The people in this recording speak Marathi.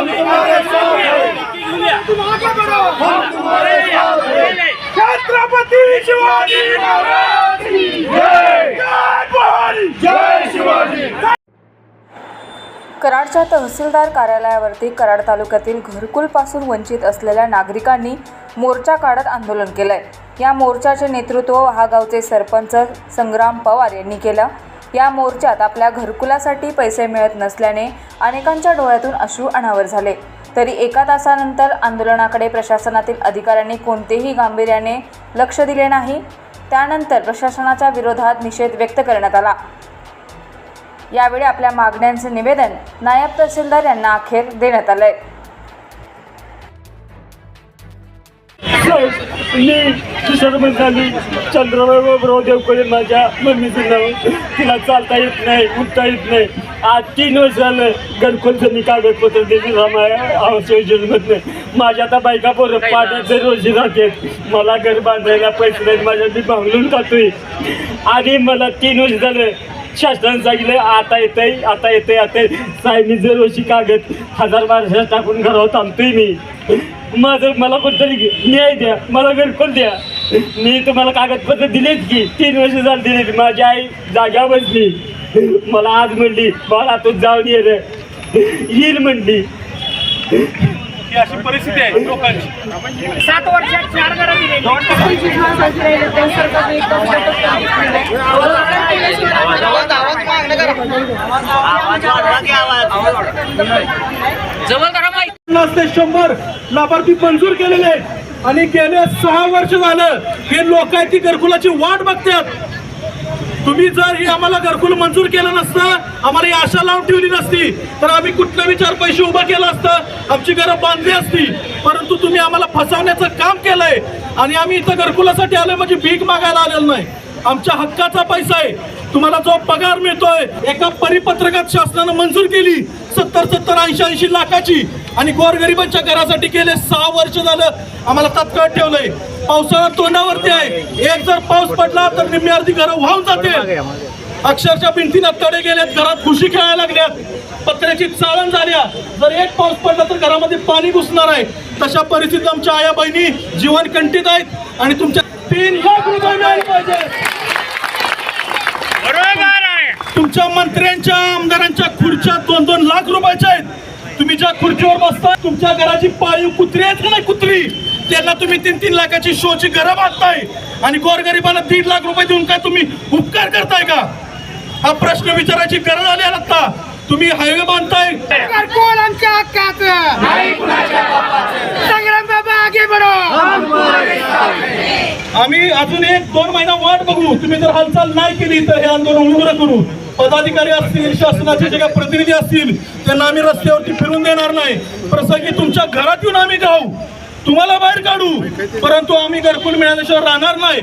हम तुम्हारे साथ हैं। तुम आगे बढ़ो हम तुम्हारे साथ हैं छत्रपति शिवाजी महाराज जय। जय शिवाजी। कराडच्या तहसीलदार कार्यालयावरती कराड तालुक्यातील घरकुलपासून वंचित असलेल्या नागरिकांनी मोर्चा काढत आंदोलन केलं आहे या मोर्चाचे नेतृत्व वहागावचे सरपंच संग्राम पवार यांनी केलं. या मोर्चात आपल्या घरकुलासाठी पैसे मिळत नसल्याने अनेकांच्या डोळ्यातून अश्रू अनावर झाले. तरी एका तासानंतर आंदोलनाकडे प्रशासनातील अधिकाऱ्यांनी कोणतेही गांभीर्याने लक्ष दिले नाही. त्यानंतर प्रशासनाच्या विरोधात निषेध व्यक्त करण्यात आला. यावेळी आपल्या मागण्यांचे निवेदन नायब तहसीलदार यांना अखेर देण्यात आलंय. मी सरपंचानी चंद्रबाबूराव देवकडे माझ्या मम्मीचं नाव तिला चालता येत नाही उठता येत नाही आज तीन वर्ष झालं गणकोलचं मी कागदपत्र दिली आवास योजनेमधनं माझ्या आता बायका पोरं पाण्याचे रोजी राहतात मला घर बांधायला पैसे नाही माझ्या मी भांगलून खातोय आणि मला तीन वर्ष झालं शासनानं सांगितलं आता येतंय आता येतंय आता साहेबनी जर वर्षी कागद हजार बाराशे टाकून घरावर थांबतोय मी माझं मला कोणतरी न्याय द्या मला घरकुल द्या. मी तुम्हाला कागदपत्र दिलेत की तीन वर्ष झाले दिलेत. माझी आई जाग्या बसली. मला आज म्हणली मला तू जाऊन ये रे. येईल म्हणली. ही अशी परिस्थिती आहे लोकांची. सात वर्षात चार घरं दिलेली पन्नास ते शंभर लाभार्थी मंजूर केलेले आहेत. आणि गेल्या सहा वर्ष झालं हे लोक आहे ती घरकुलाची वाट बघतात. तुम्ही जर हे आम्हाला घरकुल मंजूर केलं नसतं आम्हाला ही आशा लावून ठेवली नसती तर आम्ही कुठलं विचार पैसे उभं केलं असतं आमची घरं बांधली असती. परंतु तुम्ही आम्हाला फसवण्याचं काम केलंय. आणि आम्ही इथं घरकुलासाठी आलोय म्हणजे भीक मागायला आलेलो नाही. आमच्या हक्काचा पैसा आहे. तुम्हाला जो पगार मिळतोय एका परिपत्रकात शासनानं मंजूर केली सत्तर सत्तर ऐंशी ऐंशी लाखाची. आणि गोरगरिबांच्या घरासाठी गेले सहा वर्ष झालं आम्हाला तात्काळ ठेवलंय. पावसाळा तोंडावरती आहे. एक जर पाऊस पडला तर निम्मी अर्धी घरं वाहून जाते अक्षरशः भिंतीनं तडे गेलेत घरात खुशी खेळायला लागल्यात. पत्र्याची चाळण झाल्या. जर एक पाऊस पडला तर घरामध्ये पाणी घुसणार आहे. तशा परिस्थितीत आमच्या आया बहिणी जीवन कंटित आहेत. आणि तुमच्या तीन लाख रुपये मिळाले पाहिजे बरोबर आहे तुमच्या मंत्र्यांच्या आमदारांच्या खुर्च्या दोन दोन लाख रुपयाच्या आहेत. तुम्ही ज्या खुर्चीवर बसता तुमच्या घराची पाळीव कुत्री आहेत का नाही कुत्री? त्यांना तुम्ही तीन तीन लाखाची शोची घरं बांधताय. आणि गोरगरिबांना दीड लाख रुपये देऊन काय तुम्ही उपकार करताय का? हा प्रश्न विचारायची गरज आली आहे आता तुम्ही हायवे बांधताय. कोण आमच्या हक्काचं? संग्राम बाबा आगे बढो. आम्ही अजून एक दोन महिना वाट बघू. तुम्ही जर हालचाल नाही केली तर हे आंदोलन उग्र करू. पदाधिकारी असतील शासनाचे जे काही प्रतिनिधी असतील त्यांना आम्ही रस्त्यावरती फिरून देणार नाही. प्रसंगी तुमच्या घरात येऊन आम्ही जाऊ. तुम्हाला बाहेर काढू. परंतु आम्ही घरकुल मिळाल्याशिवाय राहणार नाही.